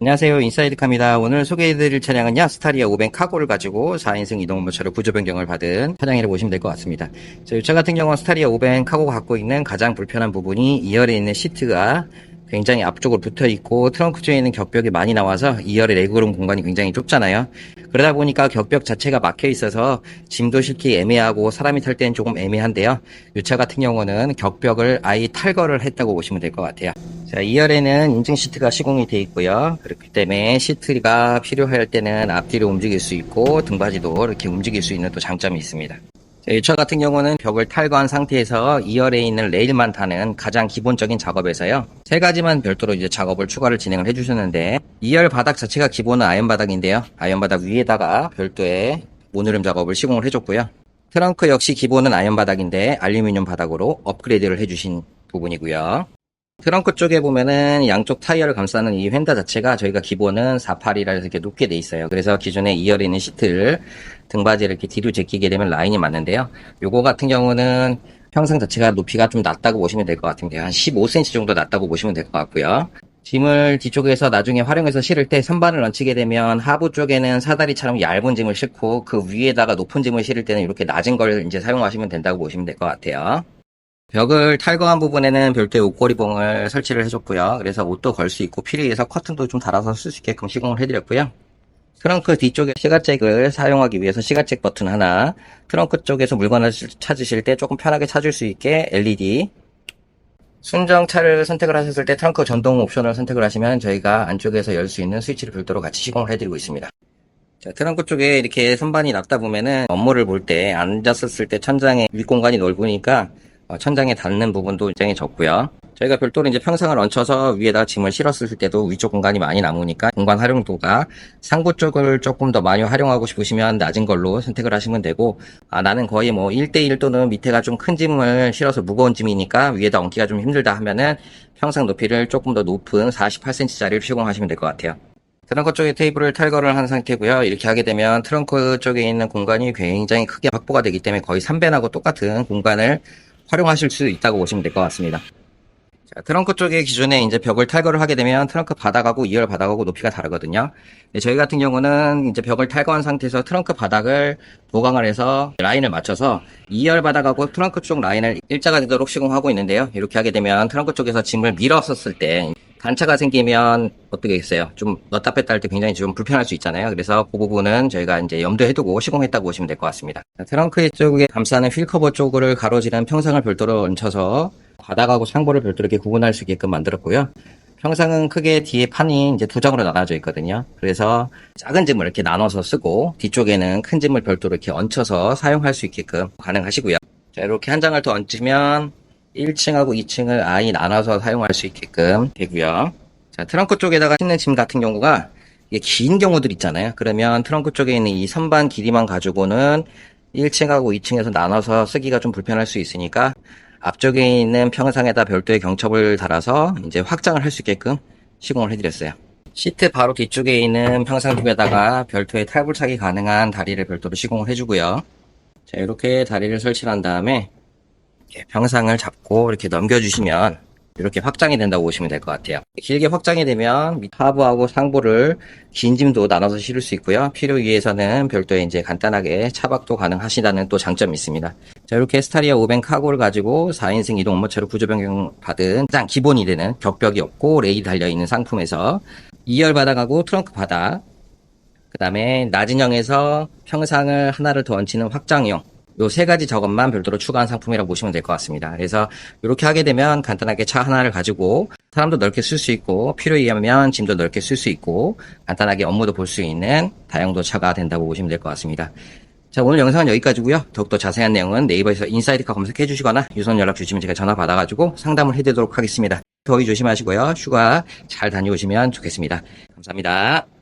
안녕하세요. 인사이드카입니다. 오늘 소개해드릴 차량은요, 스타리아 500 카고를 가지고 4인승 이동모처로 구조 변경을 받은 차량이라고 보시면 될 것 같습니다. 자, 이차 같은 경우는 스타리아 500 카고가 갖고 있는 가장 불편한 부분이 2열에 있는 시트가 굉장히 앞쪽으로 붙어 있고 트렁크 쪽에 있는 격벽이 많이 나와서 2열의 레그룸 공간이 굉장히 좁잖아요. 그러다 보니까 격벽 자체가 막혀 있어서 짐도 실기 애매하고 사람이 탈 때는 조금 애매한데요. 이 차 같은 경우는 격벽을 아예 탈거를 했다고 보시면 될 것 같아요. 자, 2열에는 인증 시트가 시공이 되어 있고요. 그렇기 때문에 시트가 필요할 때는 앞뒤로 움직일 수 있고 등받이도 이렇게 움직일 수 있는 또 장점이 있습니다. 자, 이 차 같은 경우는 벽을 탈거한 상태에서 2열에 있는 레일만 타는 가장 기본적인 작업에서요. 세 가지만 별도로 이제 작업을 추가를 진행을 해주셨는데 2열 바닥 자체가 기본은 아연 바닥인데요. 아연 바닥 위에다가 별도의 모노륨 작업을 시공을 해줬고요. 트렁크 역시 기본은 아연 바닥인데 알루미늄 바닥으로 업그레이드를 해주신 부분이고요. 트렁크 쪽에 보면은 양쪽 타이어를 감싸는 이 휀다 자체가 저희가 기본은 48이라 이렇게 높게 돼 있어요. 그래서 기존에 2열에 있는 시트를 등받이를 이렇게 뒤로 제끼게 되면 라인이 맞는데요. 요거 같은 경우는 평상 자체가 높이가 좀 낮다고 보시면 될 것 같은데요. 한 15cm 정도 낮다고 보시면 될 것 같고요. 짐을 뒤쪽에서 나중에 활용해서 실을 때 선반을 얹히게 되면 하부 쪽에는 사다리처럼 얇은 짐을 싣고 그 위에다가 높은 짐을 실을 때는 이렇게 낮은 걸 이제 사용하시면 된다고 보시면 될 것 같아요. 벽을 탈거한 부분에는 별도의 옷걸이봉을 설치를 해줬고요. 그래서 옷도 걸 수 있고 필요해서 커튼도 좀 달아서 쓸 수 있게끔 시공을 해드렸고요. 트렁크 뒤쪽에 시가잭을 사용하기 위해서 시가잭 버튼 하나, 트렁크 쪽에서 물건을 찾으실 때 조금 편하게 찾을 수 있게 LED, 순정차를 선택을 하셨을 때 트렁크 전동 옵션을 선택을 하시면 저희가 안쪽에서 열 수 있는 스위치를 별도로 같이 시공을 해드리고 있습니다. 자, 트렁크 쪽에 이렇게 선반이 놨다 보면은 업무를 볼 때 앉았을 때 천장에 윗공간이 넓으니까 어, 천장에 닿는 부분도 굉장히 적고요. 저희가 별도로 이제 평상을 얹혀서 위에다 짐을 실었을 때도 위쪽 공간이 많이 남으니까 공간 활용도가 상부 쪽을 조금 더 많이 활용하고 싶으시면 낮은 걸로 선택을 하시면 되고 아, 나는 거의 뭐 1대1 또는 밑에가 좀 큰 짐을 실어서 무거운 짐이니까 위에다 얹기가 좀 힘들다 하면은 평상 높이를 조금 더 높은 48cm짜리를 시공하시면 될 것 같아요. 트렁크 쪽에 테이블을 탈거를 한 상태고요. 이렇게 하게 되면 트렁크 쪽에 있는 공간이 굉장히 크게 확보가 되기 때문에 거의 3배나고 똑같은 공간을 활용하실 수 있다고 보시면 될 것 같습니다. 자, 트렁크 쪽에 기존에 이제 벽을 탈거를 하게 되면 트렁크 바닥하고 2열 바닥하고 높이가 다르거든요. 근데 저희 같은 경우는 이제 벽을 탈거한 상태에서 트렁크 바닥을 보강을 해서 라인을 맞춰서 2열 바닥하고 트렁크 쪽 라인을 일자가 되도록 시공하고 있는데요. 이렇게 하게 되면 트렁크 쪽에서 짐을 밀었었을 때 단차가 생기면 어떻게 했어요? 좀 넣다 뺐다 할 때 굉장히 좀 불편할 수 있잖아요. 그래서 그 부분은 저희가 이제 염두에 두고 시공했다고 보시면 될 것 같습니다. 자, 트렁크 쪽에 감싸는 휠 커버 쪽을 가로지른 평상을 별도로 얹혀서 바닥하고 상부를 별도로 이렇게 구분할 수 있게끔 만들었고요. 평상은 크게 뒤에 판이 이제 두 장으로 나눠져 있거든요. 그래서 작은 짐을 이렇게 나눠서 쓰고 뒤쪽에는 큰 짐을 별도로 이렇게 얹혀서 사용할 수 있게끔 가능하시고요. 자, 이렇게 한 장을 더 얹으면 1층하고 2층을 아예 나눠서 사용할 수 있게끔 되고요. 자, 트렁크 쪽에다가 싣는 짐 같은 경우가 이게 긴 경우들 있잖아요. 그러면 트렁크 쪽에 있는 이 선반 길이만 가지고는 1층하고 2층에서 나눠서 쓰기가 좀 불편할 수 있으니까 앞쪽에 있는 평상에다 별도의 경첩을 달아서 이제 확장을 할 수 있게끔 시공을 해드렸어요. 시트 바로 뒤쪽에 있는 평상 쪽에다가 별도의 탈불착이 가능한 다리를 별도로 시공을 해주고요. 자, 이렇게 다리를 설치한 를 다음에 이렇게 평상을 잡고 이렇게 넘겨주시면 이렇게 확장이 된다고 보시면 될 것 같아요. 길게 확장이 되면 밑 하부하고 상부를 긴 짐도 나눠서 실을 수 있고요. 필요에 의해서는 별도의 이제 간단하게 차박도 가능하시다는 또 장점이 있습니다. 자, 이렇게 스타리아 500 카고를 가지고 4인승 이동 업무차로 구조 변경 받은 가장 기본이 되는 격벽이 없고 레일이 달려있는 상품에서 2열 바닥하고 트렁크 바닥, 그 다음에 낮은 형에서 평상을 하나를 더 얹히는 확장형, 요 세 가지 작업만 별도로 추가한 상품이라고 보시면 될 것 같습니다. 그래서 이렇게 하게 되면 간단하게 차 하나를 가지고 사람도 넓게 쓸 수 있고 필요에 의하면 짐도 넓게 쓸 수 있고 간단하게 업무도 볼 수 있는 다용도 차가 된다고 보시면 될 것 같습니다. 자 오늘 영상은 여기까지고요. 더욱더 자세한 내용은 네이버에서 인사이드카 검색해 주시거나 유선 연락 주시면 제가 전화 받아가지고 상담을 해드리도록 하겠습니다. 더위 조심하시고요. 휴가 잘 다녀오시면 좋겠습니다. 감사합니다.